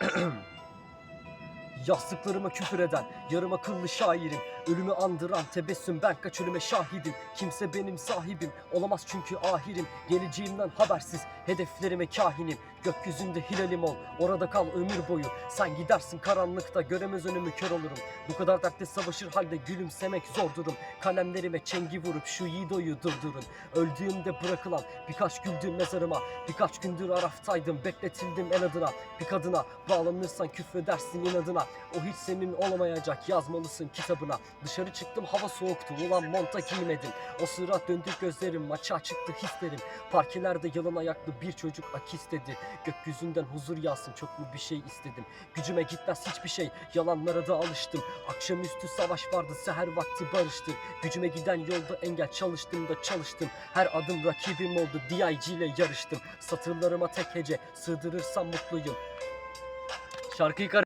Yastıklarıma küfür eden, yarım akıllı şairim. Ölümü andıran tebessüm ben kaç ölüme şahidim. Kimse benim sahibim olamaz çünkü ahirim. Geleceğimden habersiz hedeflerime kahinim Gökyüzünde hilalim ol. Orada kal ömür boyu. Sen gidersin karanlıkta. Göremez önümü kör olurum. Bu kadar dertle savaşır halde gülümsemek zor durum. Kalemlerime çengi vurup şu yiğidoyu durdurun. Öldüğümde bırakılan birkaç güldüğüm mezarıma. Birkaç gündür araftaydım bekletildim el adına. Bir kadına bağlanırsan küfredersin inadına. O hiç senin olamayacak yazmalısın kitabına. Dışarı çıktım hava soğuktu. Ulan monta giymedim. O sıra döndü gözlerim açığa çıktı hislerim. Parkelerde yalın ayaklı bir çocuk ak istedi Gökyüzünden huzur yağsın çok mu bir şey istedim? Gücüme gitmez hiçbir şey yalanlara da alıştım. Akşamüstü savaş vardı seher vakti barıştı. Gücüme giden yolda engel çalıştım da çalıştım. Her adım rakibim oldu DIG ile yarıştım. Satırlarıma tek hece sığdırırsam mutluyum. Şarkıyı kar